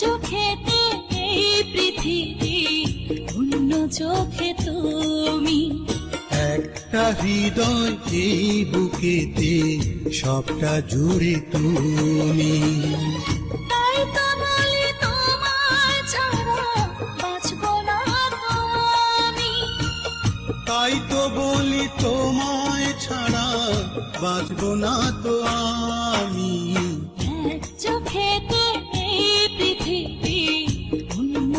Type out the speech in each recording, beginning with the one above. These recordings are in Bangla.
চোখেতে এই পৃথিবী অন্য চোখে তুমি। একটা হৃদয় এই বুকেতে সবটা জুড়ে তুমি। তাই তো বলি তোমায় ছাড়া বাঁচব না তো আমি। চোখে পৃথিবী অন্য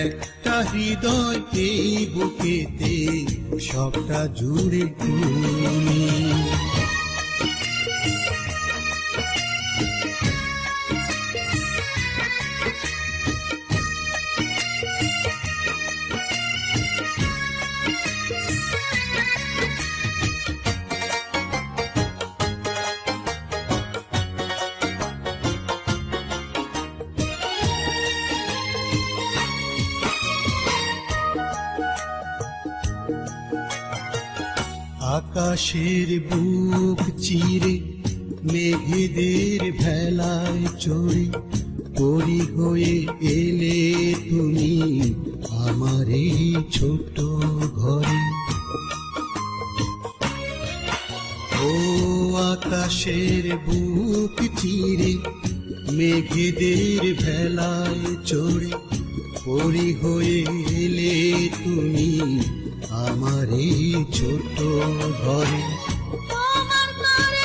একটা হৃদয় এই বুকেতে সবটা জুড়ে তুমি। আকাশের বুক চিরে, মেঘেদের ভেলায় চড়ে, পরি হয়ে এলে তুমি আমার এই ছোট্ট ঘরে। ও আকাশের বুক চিরে, মেঘেদের ভেলায় চড়ে পরি হয়ে এলে তুমি আমার এই ছোট্ট ঘরে তোমার করে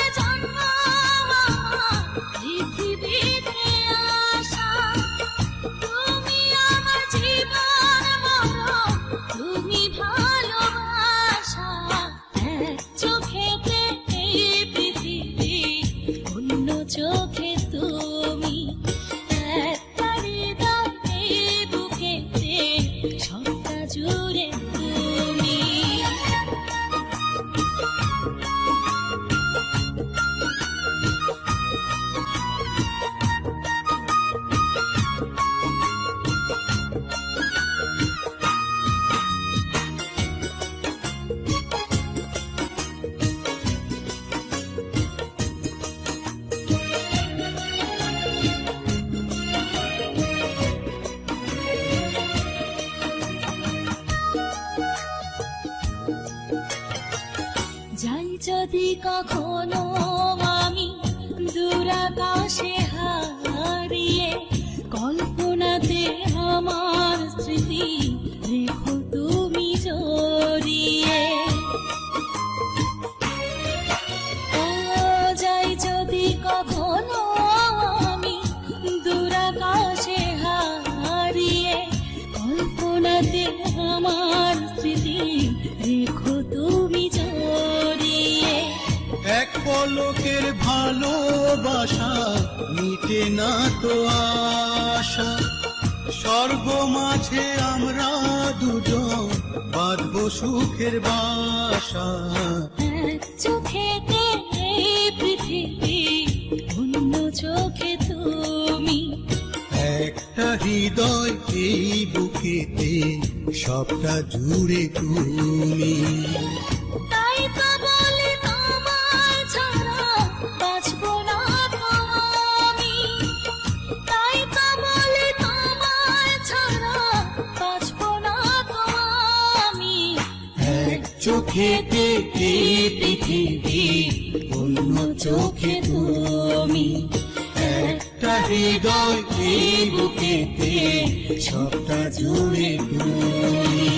かこの এক পলকের ভালোবাসা মিটে না তো আশা। স্বর্গ মাঝে আমরা দুজন বাঁধব সুখের বাসা। চোখে পৃথিবী অন্য চোখে তুমি। একটা হৃদয় এই বুকেতে সবটা জুড়ে তুমি। তাই চোখেতে এই পৃথিবী অন্য চোখে তুমি। একটা হৃদয় বুকেতে সবটা জুড়ে তুমি।